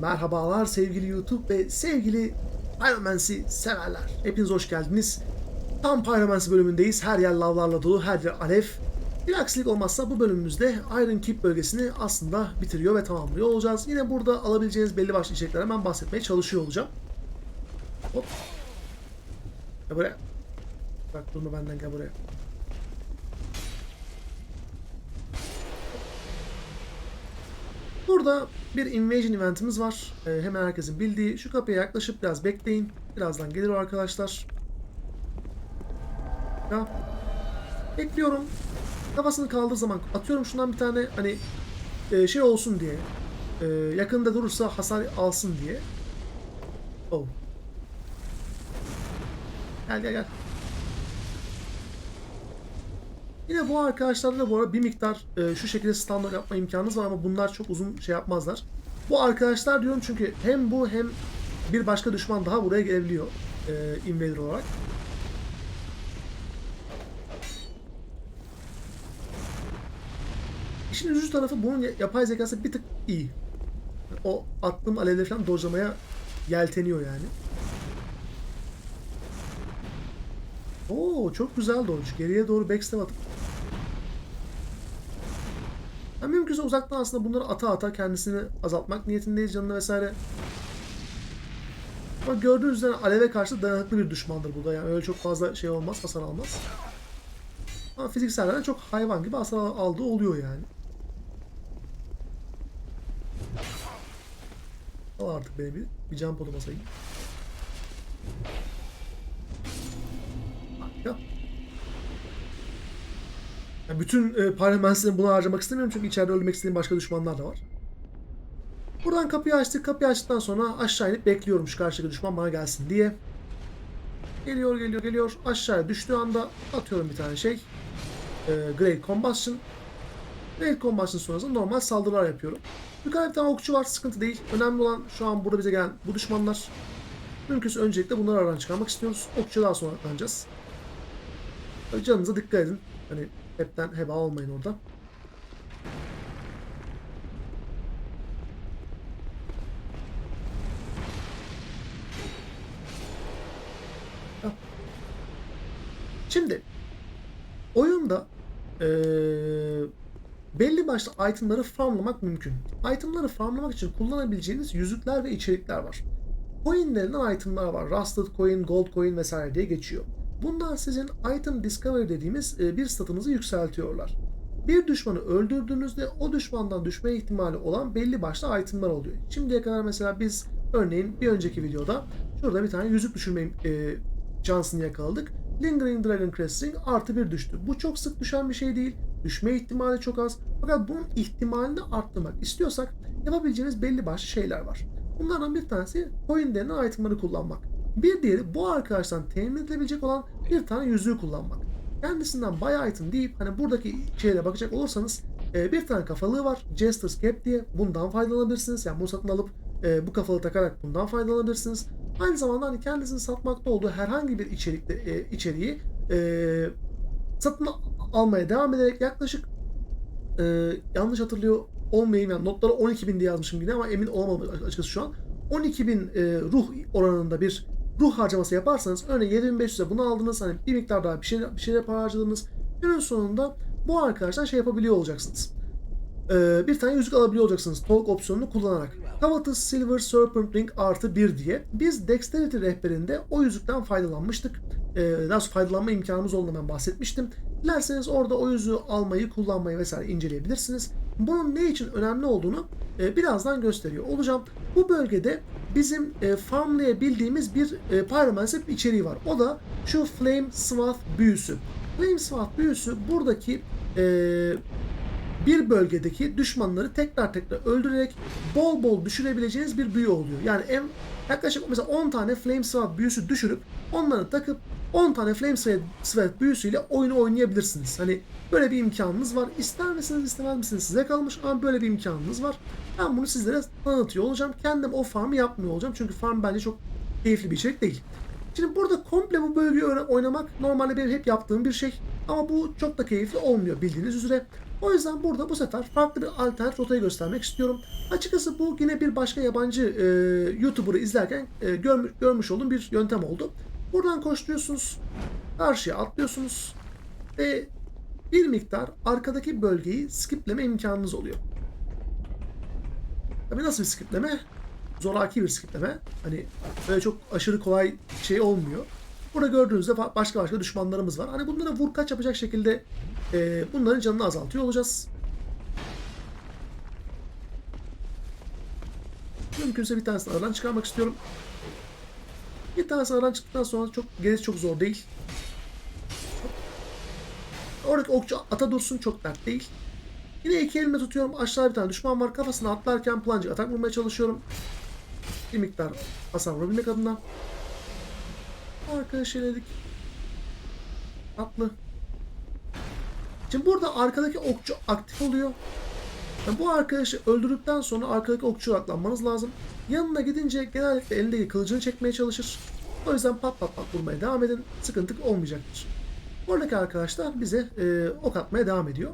Merhabalar sevgili YouTube ve sevgili Pyromancy severler. Hepiniz hoş geldiniz. Tam Pyromancy bölümündeyiz. Her yer lavlarla dolu, her yer alev. Bir aksilik olmazsa bu bölümümüzde Iron Keep bölgesini aslında bitiriyor ve tamamlıyor olacağız. Yine burada alabileceğiniz belli başlı içeriklerden ben bahsetmeye çalışıyor olacağım. Hop. Gel buraya. Bak durma benden gel buraya. Burada bir invasion eventimiz var. Ee, hemen herkesin bildiği. Şu kapıya yaklaşıp biraz bekleyin. Birazdan gelir o arkadaşlar. Ya. Bekliyorum. Kafasını kaldığı zaman atıyorum şundan bir tane hani e, şey olsun diye. E, yakında durursa hasar alsın diye. Oh. Gel gel gel. Yine bu arkadaşlarda da bu arada bir miktar e, şu şekilde standart yapma imkanınız var ama bunlar çok uzun şey yapmazlar. Bu arkadaşlar diyorum çünkü hem bu hem bir başka düşman daha buraya gelebiliyor e, invader olarak. İşin üzücü tarafı bunun ya- yapay zekası bir tık iyi. O attığım alevleri falan dojlamaya yelteniyor yani. Oo çok güzel dodge. Geriye doğru backstep atıp yani mümkünse uzaktan aslında bunları ata ata kendisini azaltmak niyetindeyiz canını vesaire. Ama gördüğünüz üzere aleve karşı dayanıklı bir düşmandır bu da yani öyle çok fazla şey olmaz, hasar almaz. Ama fiziksellerden çok hayvan gibi hasar al- aldığı oluyor yani. Al artık beni bir, bir odu basayım. Harika. Yani bütün e, Pyromancy'ni buna harcamak istemiyorum çünkü içeride ölmek istediğim başka düşmanlar da var. Buradan kapıyı açtık. Kapıyı açtıktan sonra aşağı inip bekliyorum şu karşıdaki düşman bana gelsin diye. Geliyor geliyor geliyor. Aşağıya düştüğü anda atıyorum bir tane şey. E, Great Combustion. Great Combustion sonrasında normal saldırılar yapıyorum. Yukarıda bir tane okçu var sıkıntı değil. Önemli olan şu an burada bize gelen bu düşmanlar. Mümkünse öncelikle bunları aradan çıkarmak istiyoruz. Okçu daha sonra atlanacağız. Tabii canınıza dikkat edin. Hani hepten heba olmayın orada. Şimdi oyunda eee, belli başlı itemları farmlamak mümkün. Itemları farmlamak için kullanabileceğiniz yüzükler ve içerikler var. Coin denilen itemlar var. Rusted coin, gold coin vesaire diye geçiyor. Bunlar sizin item discovery dediğimiz e, bir statınızı yükseltiyorlar. Bir düşmanı öldürdüğünüzde o düşmandan düşme ihtimali olan belli başlı itemlar oluyor. Şimdiye kadar mesela biz örneğin bir önceki videoda şurada bir tane yüzük düşürme e, şansını yakaladık. Lingering Dragon Crest Ring artı bir düştü. Bu çok sık düşen bir şey değil. Düşme ihtimali çok az. Fakat bunun ihtimalini arttırmak istiyorsak yapabileceğiniz belli başlı şeyler var. Bunlardan bir tanesi coin denilen itemları kullanmak. Bir diğeri bu arkadaştan temin edilebilecek olan bir tane yüzüğü kullanmak. Kendisinden bayağı item deyip hani buradaki şeyle bakacak olursanız e, bir tane kafalığı var. Jester's Cap diye bundan faydalanabilirsiniz. Yani bunu satın alıp e, bu kafalığı takarak bundan faydalanabilirsiniz. Aynı zamanda hani kendisini satmakta olduğu herhangi bir içerikte e, içeriği e, satın almaya devam ederek yaklaşık e, yanlış hatırlıyor olmayayım yani notlara 12.000 diye yazmışım yine ama emin olamadım açıkçası şu an. 12.000 e, ruh oranında bir ruh harcaması yaparsanız örneğin 7500'e bunu aldınız hani bir miktar daha bir şey bir şeyler para harcadınız. Günün sonunda bu arkadaşlar şey yapabiliyor olacaksınız. E, bir tane yüzük alabiliyor olacaksınız talk opsiyonunu kullanarak. Covetous Silver Serpent Ring artı 1 diye. Biz Dexterity rehberinde o yüzükten faydalanmıştık. E, daha sonra faydalanma imkanımız olduğundan ben bahsetmiştim. Dilerseniz orada o yüzüğü almayı, kullanmayı vesaire inceleyebilirsiniz. Bunun ne için önemli olduğunu e, birazdan gösteriyor olacağım. Bu bölgede bizim e, farmlayabildiğimiz bir e, Pyromancer içeriği var. O da şu Flame Swath büyüsü. Flame Swath büyüsü buradaki e, bir bölgedeki düşmanları tekrar tekrar öldürerek bol bol düşürebileceğiniz bir büyü oluyor. Yani en yaklaşık mesela 10 tane Flame Sword büyüsü düşürüp onları takıp 10 tane Flame Sword büyüsüyle oyunu oynayabilirsiniz. Hani böyle bir imkanınız var. İster misiniz istemez misiniz size kalmış ama böyle bir imkanınız var. Ben bunu sizlere tanıtıyor olacağım. Kendim o farmı yapmıyor olacağım. Çünkü farm bence çok keyifli bir içerik değil. Şimdi burada komple bu bölgeyi oynamak normalde benim hep yaptığım bir şey. Ama bu çok da keyifli olmuyor bildiğiniz üzere. O yüzden burada bu sefer farklı bir alternatif rotayı göstermek istiyorum. Açıkçası bu yine bir başka yabancı e, YouTuber'ı izlerken e, görmüş, görmüş olduğum bir yöntem oldu. Buradan koşturuyorsunuz, karşıya atlıyorsunuz ve bir miktar arkadaki bölgeyi skipleme imkanınız oluyor. Tabii nasıl bir skipleme? Zoraki bir skipleme. Hani böyle çok aşırı kolay şey olmuyor. Burada gördüğünüzde başka başka düşmanlarımız var. Hani bunlara vur kaç yapacak şekilde e, bunların canını azaltıyor olacağız. Mümkünse bir tanesini aradan çıkarmak istiyorum. Bir tanesi aradan çıktıktan sonra çok gerisi çok zor değil. Oradaki okçu ata dursun çok dert değil. Yine iki elimle tutuyorum. Aşağıda bir tane düşman var. Kafasına atlarken plunge atak vurmaya çalışıyorum. Bir miktar hasar vurabilmek adına. Arkadaş eledik. Atlı. Şimdi burada arkadaki okçu aktif oluyor. Yani bu arkadaşı öldürdükten sonra arkadaki okçuya odaklanmanız lazım. Yanına gidince genellikle elindeki kılıcını çekmeye çalışır. O yüzden pat pat pat vurmaya devam edin. Sıkıntı olmayacaktır. Buradaki arkadaşlar bize e, ok atmaya devam ediyor.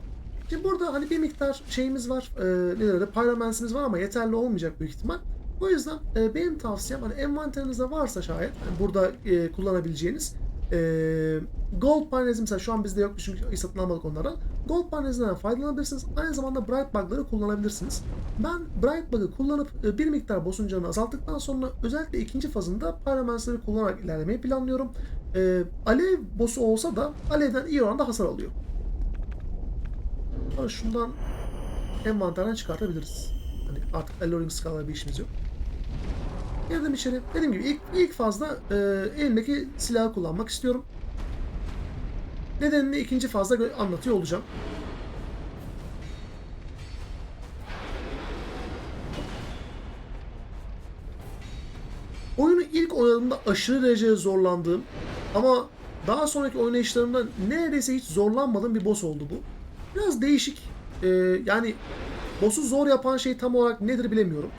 Şimdi burada hani bir miktar şeyimiz var. E, nedir adı? Pyromance'imiz var ama yeterli olmayacak büyük ihtimal. O yüzden e, benim tavsiyem hani envanterinizde varsa şayet hani burada e, kullanabileceğiniz e, Gold Panez'i mesela şu an bizde yok çünkü satın almadık onlardan. Gold Panez'inden faydalanabilirsiniz. Aynı zamanda Bright Bug'ları kullanabilirsiniz. Ben Bright Bug'ı kullanıp e, bir miktar boss'un azalttıktan sonra özellikle ikinci fazında Pyromancer'ı kullanarak ilerlemeyi planlıyorum. E, alev boss'u olsa da alevden iyi oranda hasar alıyor. Sonra şundan envanterden çıkartabiliriz. Hani artık Alluring Scala bir işimiz yok. Girdim içeri. Dediğim gibi ilk, ilk fazla e, elimdeki silahı kullanmak istiyorum. Nedenini ikinci fazla anlatıyor olacağım. Oyunu ilk oynadığımda aşırı derecede zorlandığım ama daha sonraki oynayışlarımda neredeyse hiç zorlanmadığım bir boss oldu bu. Biraz değişik. Ee, yani boss'u zor yapan şey tam olarak nedir bilemiyorum.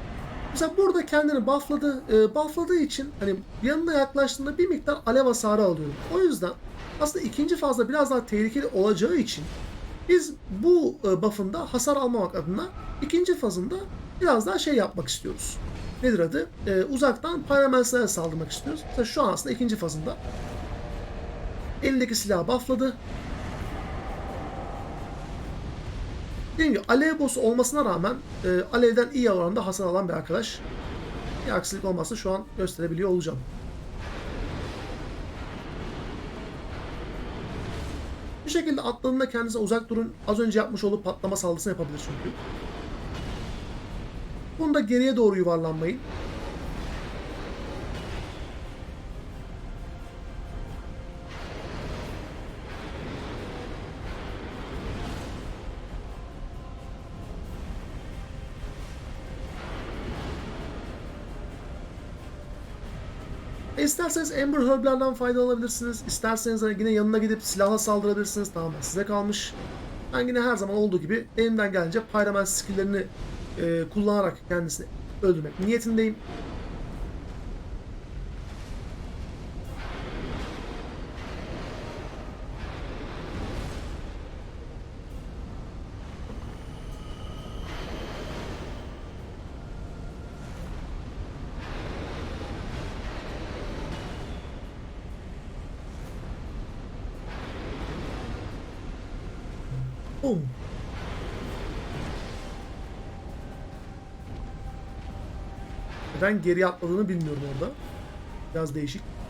Mesela burada kendini buffladı. E, buffladığı için hani yanına yaklaştığında bir miktar alev hasarı alıyorum. O yüzden aslında ikinci fazla biraz daha tehlikeli olacağı için biz bu e, buff'ında hasar almamak adına ikinci fazında biraz daha şey yapmak istiyoruz. Nedir adı? E, uzaktan Pyromancer'e saldırmak istiyoruz. Mesela şu an aslında ikinci fazında elindeki silahı buffladı. Dediğim gibi alev boss'u olmasına rağmen e, alevden iyi oranda hasar alan bir arkadaş. Bir aksilik olmazsa şu an gösterebiliyor olacağım. Bir şekilde atladığında kendinize uzak durun. Az önce yapmış olduğu patlama saldırısını yapabilir çünkü. Bunda geriye doğru yuvarlanmayın. İsterseniz Ember Herb'lerden faydalanabilirsiniz. İsterseniz hani yine yanına gidip silahla saldırabilirsiniz. Tamamen size kalmış. Ben yine her zaman olduğu gibi elimden gelince Pyroman skill'lerini e, kullanarak kendisini öldürmek niyetindeyim. Neden geri atladığını bilmiyorum orada. Biraz değişik.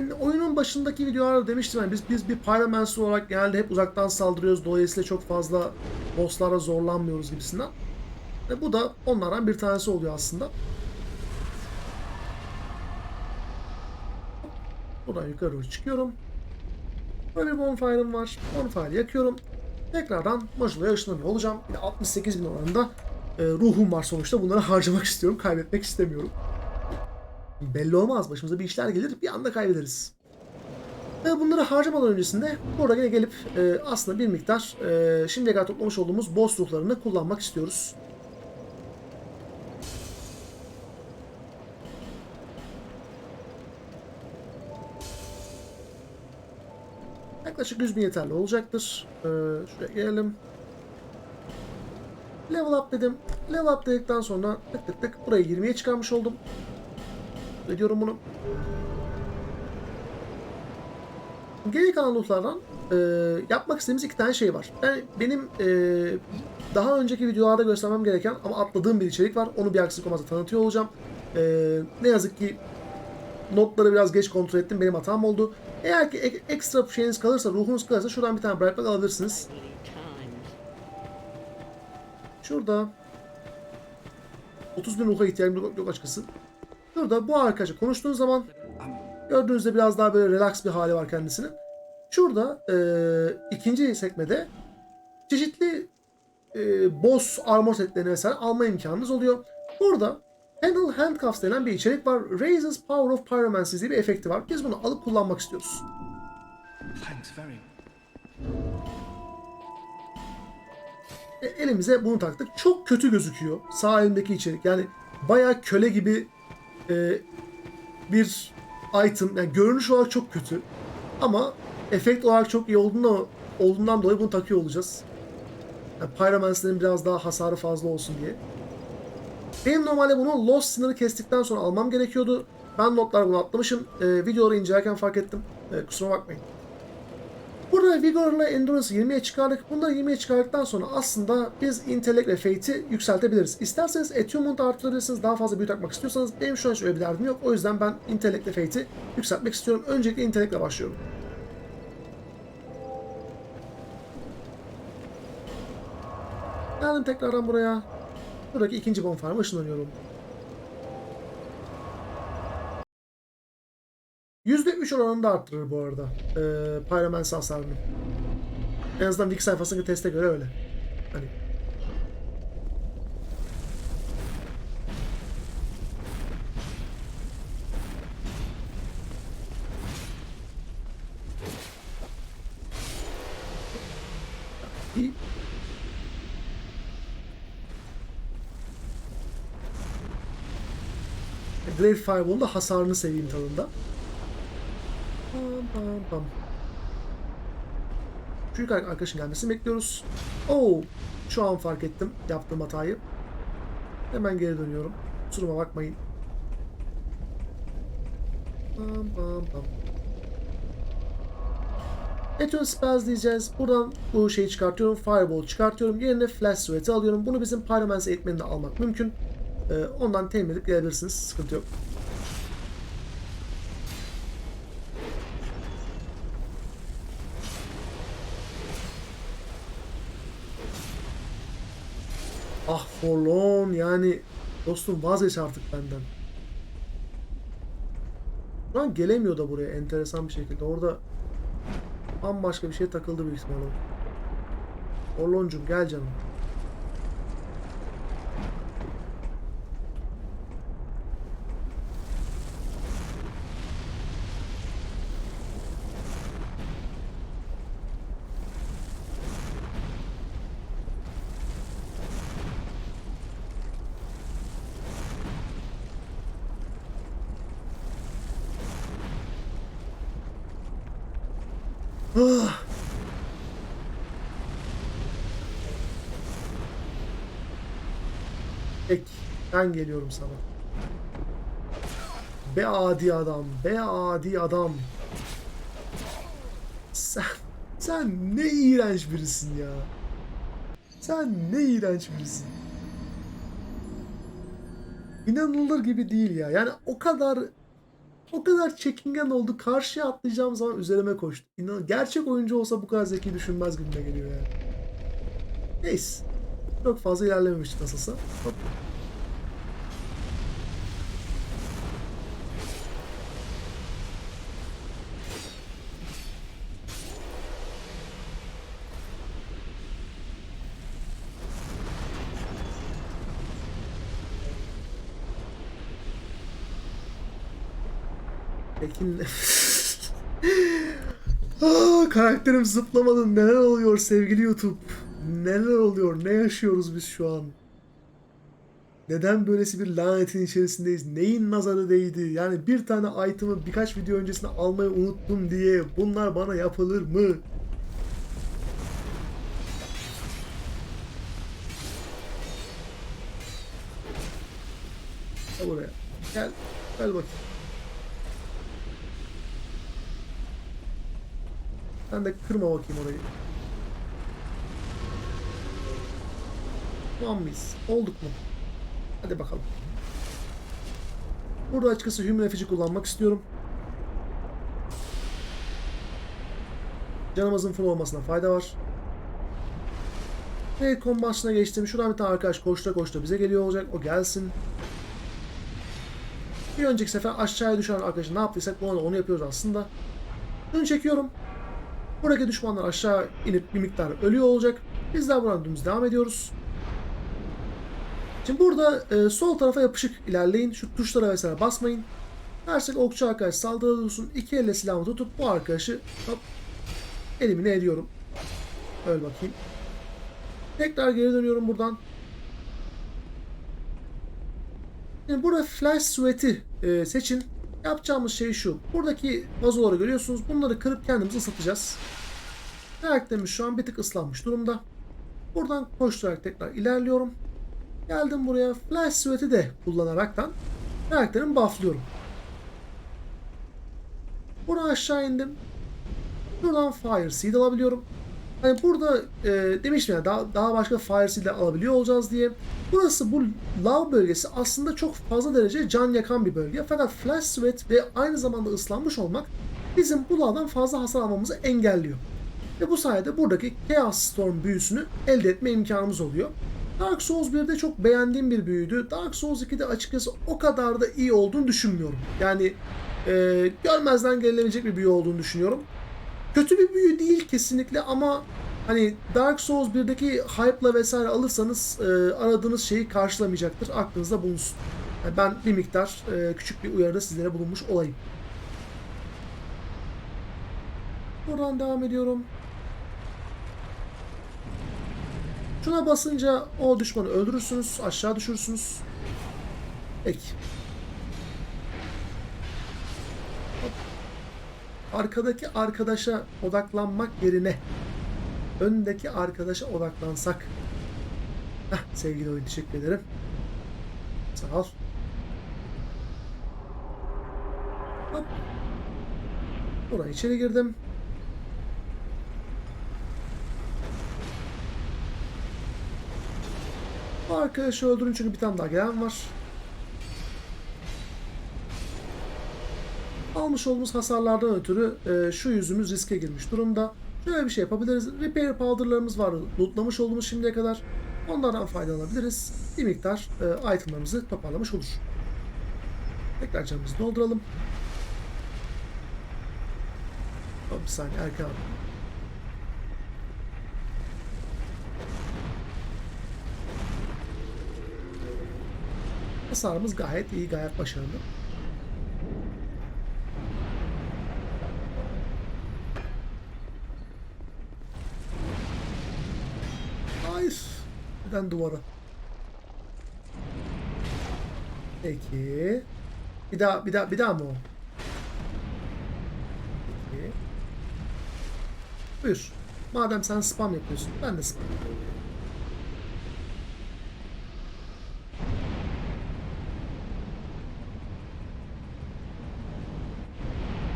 Ben oyunun başındaki videolarda demiştim yani biz biz bir Pyromancer olarak genelde hep uzaktan saldırıyoruz. Dolayısıyla çok fazla bosslara zorlanmıyoruz gibisinden. Ve bu da onlardan bir tanesi oluyor aslında. Buradan yukarı doğru çıkıyorum. Böyle bir bonfire'ım var. Bonfire yakıyorum. tekrardan Majula'ya ışınlanıyor olacağım. Bir de 68 bin oranında e, ruhum var sonuçta. Bunları harcamak istiyorum. Kaybetmek istemiyorum. Belli olmaz. Başımıza bir işler gelir. Bir anda kaybederiz. Ve bunları harcamadan öncesinde burada yine gelip e, aslında bir miktar e, şimdiye kadar toplamış olduğumuz boss ruhlarını kullanmak istiyoruz. Yaklaşık 100 bin yeterli olacaktır. Ee, şuraya gelelim. Level up dedim. Level up dedikten sonra tık tık tık burayı 20'ye çıkarmış oldum. Ediyorum bunu. Geri kalan lootlardan e, yapmak istediğimiz iki tane şey var. Yani benim e, daha önceki videolarda göstermem gereken ama atladığım bir içerik var. Onu bir aksilik olmazsa tanıtıyor olacağım. E, ne yazık ki notları biraz geç kontrol ettim. Benim hatam oldu. Eğer ki ek- ekstra şeyiniz kalırsa, ruhunuz kalırsa şuradan bir tane bırakmak alabilirsiniz. Şurada 30 bin ruha ihtiyacım yok açıkçası. Şurada bu arkadaşla konuştuğunuz zaman gördüğünüzde biraz daha böyle relax bir hali var kendisinin. Şurada e, ikinci sekmede çeşitli e, boss armor setlerini vesaire alma imkanınız oluyor. Burada Handle Handcuffs denen bir içerik var. Raises Power of Pyromancy diye bir efekti var. Biz bunu alıp kullanmak istiyoruz. Thanks very E, elimize bunu taktık. Çok kötü gözüküyor sağ elimdeki içerik. Yani bayağı köle gibi e, bir item. Yani görünüş olarak çok kötü. Ama efekt olarak çok iyi olduğundan, olduğundan dolayı bunu takıyor olacağız. Yani Pyromancy'lerin biraz daha hasarı fazla olsun diye. Benim normalde bunu loss sınırı kestikten sonra almam gerekiyordu. Ben notlar bunu atlamışım. E, videoları incelerken fark ettim. E, kusura bakmayın. Burada Vigor ile Endurance'ı 20'ye çıkardık. Bunları 20'ye çıkardıktan sonra aslında biz Intellect ve Fate'i yükseltebiliriz. İsterseniz Attunement'ı arttırabilirsiniz. Daha fazla büyü takmak istiyorsanız benim şu an hiç öyle bir derdim yok. O yüzden ben Intellect ve Fate'i yükseltmek istiyorum. Öncelikle Intellect başlıyorum. Geldim tekrardan buraya. Buradaki ikinci bonfire'ıma ışınlanıyorum. %3 oranında arttırır bu arada. Ee, Pyromancy hasarını. En azından Wiki sayfasındaki teste göre öyle. Hani. Great Fireball'un da hasarını seveyim tadında. Pam pam pam. Çünkü arkadaşın gelmesini bekliyoruz. Oo, şu an fark ettim yaptığım hatayı. Hemen geri dönüyorum. Kusuruma bakmayın. Pam pam pam. Eton Spells diyeceğiz. Buradan bu şeyi çıkartıyorum. Fireball çıkartıyorum. Yerine Flash Sweat'i alıyorum. Bunu bizim Pyromancy eğitmeninde almak mümkün. Ee, ondan temin edip gelebilirsiniz. Sıkıntı yok. Forlorn yani dostum vazgeç artık benden. Şu an gelemiyor da buraya enteresan bir şekilde. Orada bambaşka bir şey takıldı büyük ihtimalle. Forlorn'cum gel canım. Ah. Peki, ben geliyorum sana. Be adi adam, be adi adam. Sen, sen ne iğrenç birisin ya. Sen ne iğrenç birisin. İnanılır gibi değil ya. Yani o kadar o kadar çekingen oldu. Karşıya atlayacağım zaman üzerime koştu. İnan gerçek oyuncu olsa bu kadar zeki düşünmez gibime geliyor yani. Neyse. Çok fazla ilerlememişti nasılsa. Hop. Tekin... Aa, karakterim zıplamadı. Neler oluyor sevgili YouTube? Neler oluyor? Ne yaşıyoruz biz şu an? Neden böylesi bir lanetin içerisindeyiz? Neyin nazarı değdi? Yani bir tane item'ı birkaç video öncesinde almayı unuttum diye bunlar bana yapılır mı? Gel buraya. Gel. Gel bakayım. Sen de kırma bakayım orayı. Tamam mıyız? Olduk mu? Hadi bakalım. Burada açıkçası Human Effigy kullanmak istiyorum. Canımızın full olmasına fayda var. Ve kombasına geçtim. Şuradan bir tane arkadaş koşta koşta bize geliyor olacak. O gelsin. Bir önceki sefer aşağıya düşen arkadaşın ne yaptıysak bu onu yapıyoruz aslında. Dün çekiyorum. Buradaki düşmanlar aşağı inip bir miktar ölüyor olacak. Bizler buradan dümdüz devam ediyoruz. Şimdi burada e, sol tarafa yapışık ilerleyin. Şu tuşlara vesaire basmayın. Karşıdaki okçu arkadaş saldırıda dursun. İki elle silahımı tutup bu arkadaşı hop, elimine ediyorum. Öyle bakayım. Tekrar geri dönüyorum buradan. Şimdi burada Flash Sweat'i e, seçin. Yapacağımız şey şu. Buradaki vazoları görüyorsunuz. Bunları kırıp kendimizi ısıtacağız. Karakterimiz şu an bir tık ıslanmış durumda. Buradan koşturarak tekrar ilerliyorum. Geldim buraya. Flash Sweat'i de kullanaraktan karakterimi bufflıyorum. Buradan aşağı indim. Buradan Fire Seed alabiliyorum. Hani burada e, demiştim ya daha, daha başka Fire Seed'ler alabiliyor olacağız diye. Burası bu lav bölgesi aslında çok fazla derece can yakan bir bölge. Fakat Flash Sweat ve aynı zamanda ıslanmış olmak bizim bu lavdan fazla hasar almamızı engelliyor. Ve bu sayede buradaki Chaos Storm büyüsünü elde etme imkanımız oluyor. Dark Souls 1'de çok beğendiğim bir büyüydü. Dark Souls 2'de açıkçası o kadar da iyi olduğunu düşünmüyorum. Yani e, görmezden gelinebilecek bir büyü olduğunu düşünüyorum. Kötü bir büyü değil kesinlikle ama hani Dark Souls 1'deki hype'la vesaire alırsanız e, aradığınız şeyi karşılamayacaktır. Aklınızda bulunsun. Yani ben bir miktar e, küçük bir uyarıda sizlere bulunmuş olayım. Buradan devam ediyorum. Şuna basınca o düşmanı öldürürsünüz, aşağı düşürürsünüz. Peki. Arkadaki arkadaşa odaklanmak yerine öndeki arkadaşa odaklansak. Heh, sevgili oyun teşekkür ederim. Sağ ol. Hop. Buraya içeri girdim. Arkadaşı öldürün çünkü bir tane daha gelen var. Almış olduğumuz hasarlardan ötürü e, şu yüzümüz riske girmiş durumda. Şöyle bir şey yapabiliriz. Repair powder'larımız var. Lootlamış olduğumuz şimdiye kadar. Onlardan faydalanabiliriz. Bir miktar e, itemlarımızı toparlamış olur. Tekrar canımızı dolduralım. Hop, bir saniye erken. Hasarımız gayet iyi, gayet başarılı. Hayır. Neden duvara? Peki. Bir daha, bir daha, bir daha mı o? Peki. Buyur. Madem sen spam yapıyorsun, ben de spam yapıyorum.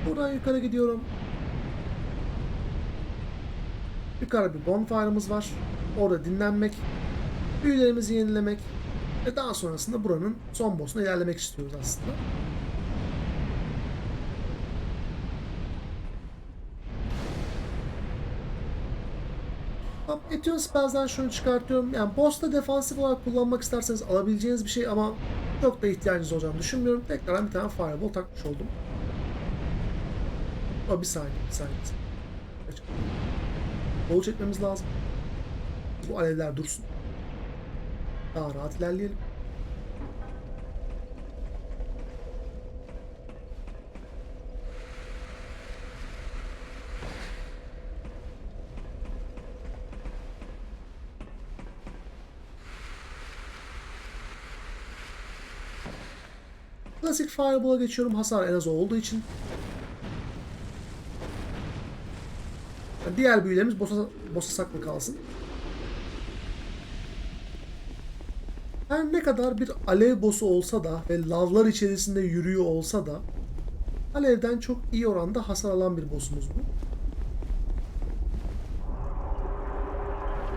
Buradan yukarı gidiyorum. Yukarı bir bonfire'ımız var. Orada dinlenmek, büyülerimizi yenilemek ve daha sonrasında buranın son boss'una ilerlemek istiyoruz aslında. Etion Spells'den şunu çıkartıyorum. Yani boss'ta defansif olarak kullanmak isterseniz alabileceğiniz bir şey ama çok da ihtiyacınız olacağını düşünmüyorum. Tekrardan bir tane Fireball takmış oldum. Aa, bir saniye, bir saniye. Bol çekmemiz lazım. Bu alevler dursun. Daha rahat ilerleyelim. Klasik Fireball'a geçiyorum. Hasar en az olduğu için. Diğer büyülerimiz bossa, bossa saklı kalsın. Her ne kadar bir alev boss'u olsa da ve lavlar içerisinde yürüyor olsa da alevden çok iyi oranda hasar alan bir boss'umuz bu.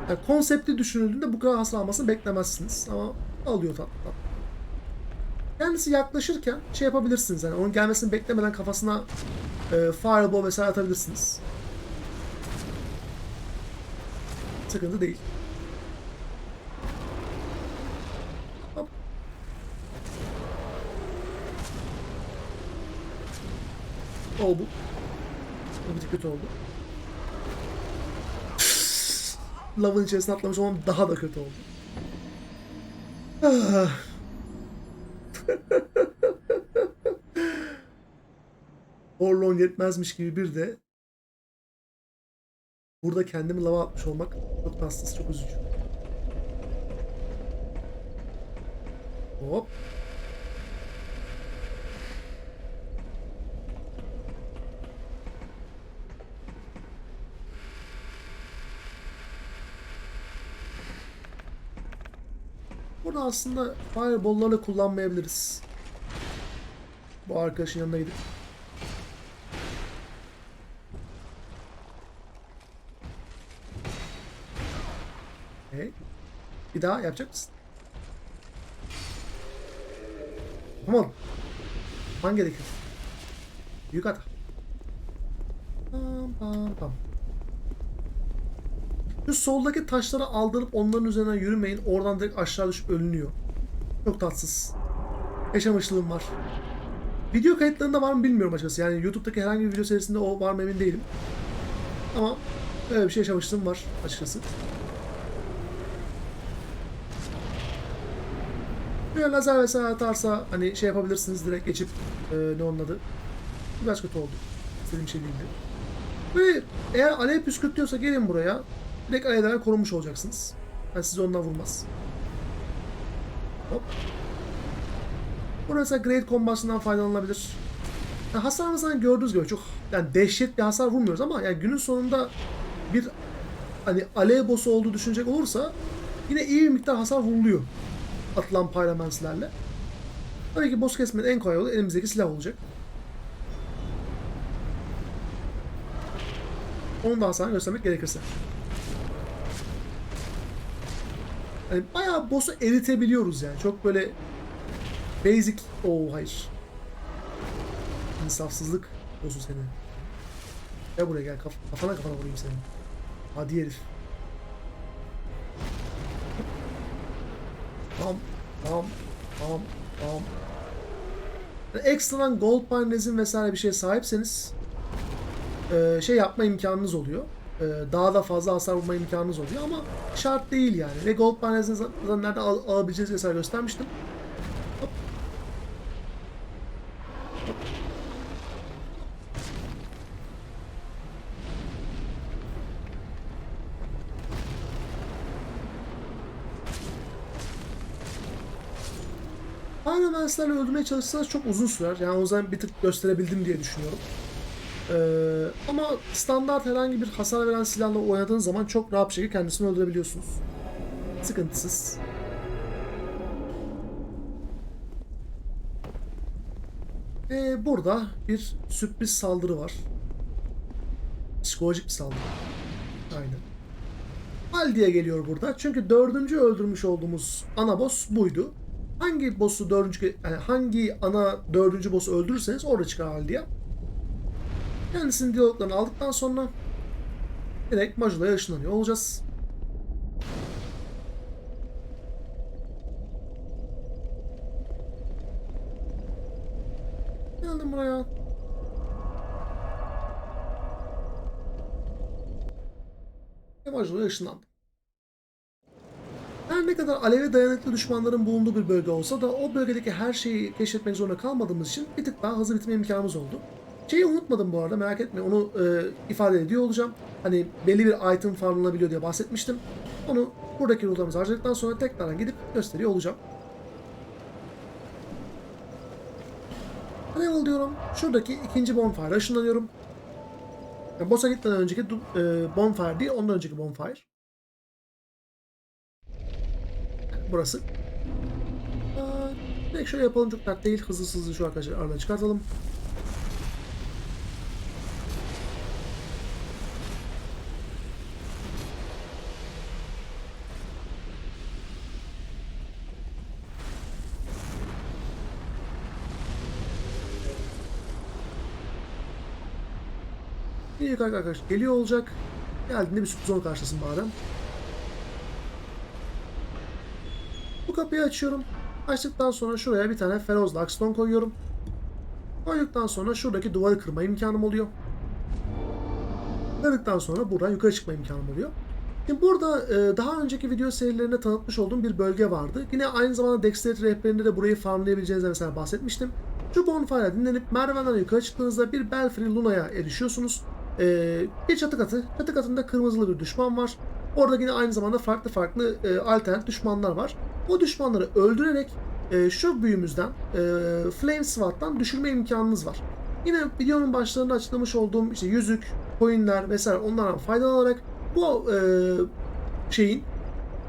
Yani konsepti düşünüldüğünde bu kadar hasar almasını beklemezsiniz ama alıyor tatlı tatlı. Kendisi yaklaşırken şey yapabilirsiniz yani onun gelmesini beklemeden kafasına e, fireball vesaire atabilirsiniz. Sıkıntı değil. O bu. Bu bir tık kötü oldu. Lavın içerisine atlamış olmam daha da kötü oldu. Ah. Orlon yetmezmiş gibi bir de burada kendimi lava atmış olmak çok tatsız, çok üzücü. Hop. Burada aslında fireball'ları kullanmayabiliriz. Bu arkadaşın yanına gidip. Okay. Bir daha yapacak mısın? Yapamadım. Yapman gerekir. Büyük hata. Pam pam pam. Şu soldaki taşları aldırıp onların üzerinden yürümeyin. Oradan direkt aşağı düşüp ölünüyor. Çok tatsız. Yaşamışlığım var. Video kayıtlarında var mı bilmiyorum açıkçası. Yani YouTube'daki herhangi bir video serisinde o var mı emin değilim. Ama böyle bir şey yaşamışlığım var açıkçası. Böyle lazer vesaire atarsa hani şey yapabilirsiniz direkt geçip e, ne onun adı. Biraz kötü oldu. İstediğim şey değildi. Böyle eğer alev püskürtüyorsa gelin buraya. Direkt alevlerden korunmuş olacaksınız. Yani sizi ondan vurmaz. Hop. Burada Great Combat'ından faydalanılabilir. Yani hasar mesela gördüğünüz gibi çok yani dehşet bir hasar vurmuyoruz ama yani günün sonunda bir hani alev boss'u olduğu düşünecek olursa yine iyi bir miktar hasar vuruluyor atılan pyramanslerle. Tabii ki boss kesmenin en kolay yolu elimizdeki silah olacak. Onun da hasarını göstermek gerekirse. Yani bayağı boss'u eritebiliyoruz yani. Çok böyle basic... Oo hayır. İnsafsızlık boss'u seni. Gel buraya gel. Kaf kafana kafana vurayım seni. Hadi herif. Tamam. Tamam. Tamam. Tamam. Yani ekstradan gold parinezin vesaire bir şeye sahipseniz e, şey yapma imkanınız oluyor. E, daha da fazla hasar vurma imkanınız oluyor ama şart değil yani. Ve gold parinezini zaten nereden al alabileceğinizi vesaire göstermiştim. Hop. Hop. Pyramans'larla öldürmeye çalışsanız çok uzun sürer. Yani o yüzden bir tık gösterebildim diye düşünüyorum. Ee, ama standart herhangi bir hasar veren silahla oynadığın zaman çok rahat bir şekilde kendisini öldürebiliyorsunuz. Sıkıntısız. Ee, burada bir sürpriz saldırı var. Psikolojik bir saldırı. Aynen. Aldi'ye geliyor burada. Çünkü dördüncü öldürmüş olduğumuz ana boss buydu. Hangi boss'u dördüncü, yani hangi ana dördüncü boss'u öldürürseniz orada çıkar Aldi'ye. Kendisinin diyaloglarını aldıktan sonra direkt Majula'ya ışınlanıyor olacağız. Geldim buraya. Ve Majula'ya ışınlandım. Her ne kadar aleve dayanıklı düşmanların bulunduğu bir bölge olsa da o bölgedeki her şeyi keşfetmek zorunda kalmadığımız için bir tık daha hızlı bitirme imkanımız oldu. Şeyi unutmadım bu arada merak etme onu e, ifade ediyor olacağım. Hani belli bir item farmlanabiliyor diye bahsetmiştim. Onu buradaki ruhlarımızı harcadıktan sonra tekrardan gidip gösteriyor olacağım. Travel diyorum. Şuradaki ikinci bonfire'a ışınlanıyorum. Yani boss'a gitmeden önceki e, bonfire değil, ondan önceki bonfire. Burası. Aa, direkt şöyle yapalım çok dert değil. Hızlı hızlı şu arkadaşlar aradan çıkartalım. Yukarı arkadaş geliyor olacak. Geldiğinde bir sürpriz onu karşılasın bari. Bu kapıyı açıyorum. Açtıktan sonra şuraya bir tane Feroz Laxton koyuyorum. Koyduktan sonra şuradaki duvarı kırma imkanım oluyor. Kırdıktan sonra buradan yukarı çıkma imkanım oluyor. Şimdi burada e, daha önceki video serilerinde tanıtmış olduğum bir bölge vardı. Yine aynı zamanda Dexterity rehberinde de burayı farmlayabileceğinizden mesela bahsetmiştim. Şu bonfire'a dinlenip merdivenden yukarı çıktığınızda bir Belfry Luna'ya erişiyorsunuz. E, bir çatı katı. Çatı katında kırmızılı bir düşman var. Orada yine aynı zamanda farklı farklı e, alternatif düşmanlar var. O düşmanları öldürerek e, şu büyümüzden e, Flame Swat'tan düşürme imkanınız var. Yine videonun başlarında açıklamış olduğum işte yüzük, coinler vesaire onlardan faydalanarak bu e, şeyin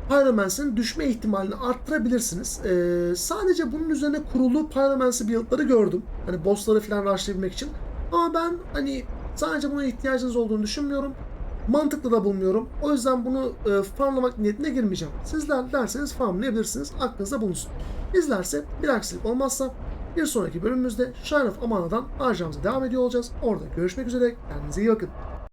Pyromance'in düşme ihtimalini arttırabilirsiniz. E, sadece bunun üzerine kurulu Pyromancy build'ları gördüm. Hani bossları falan rushlayabilmek için. Ama ben hani sadece buna ihtiyacınız olduğunu düşünmüyorum. Mantıklı da bulmuyorum. O yüzden bunu e, farmlamak niyetine girmeyeceğim. Sizler derseniz farmlayabilirsiniz. Aklınızda bulunsun. Bizlerse bir aksilik olmazsa bir sonraki bölümümüzde Shine of Amana'dan harcamamıza devam ediyor olacağız. Orada görüşmek üzere. Kendinize iyi bakın.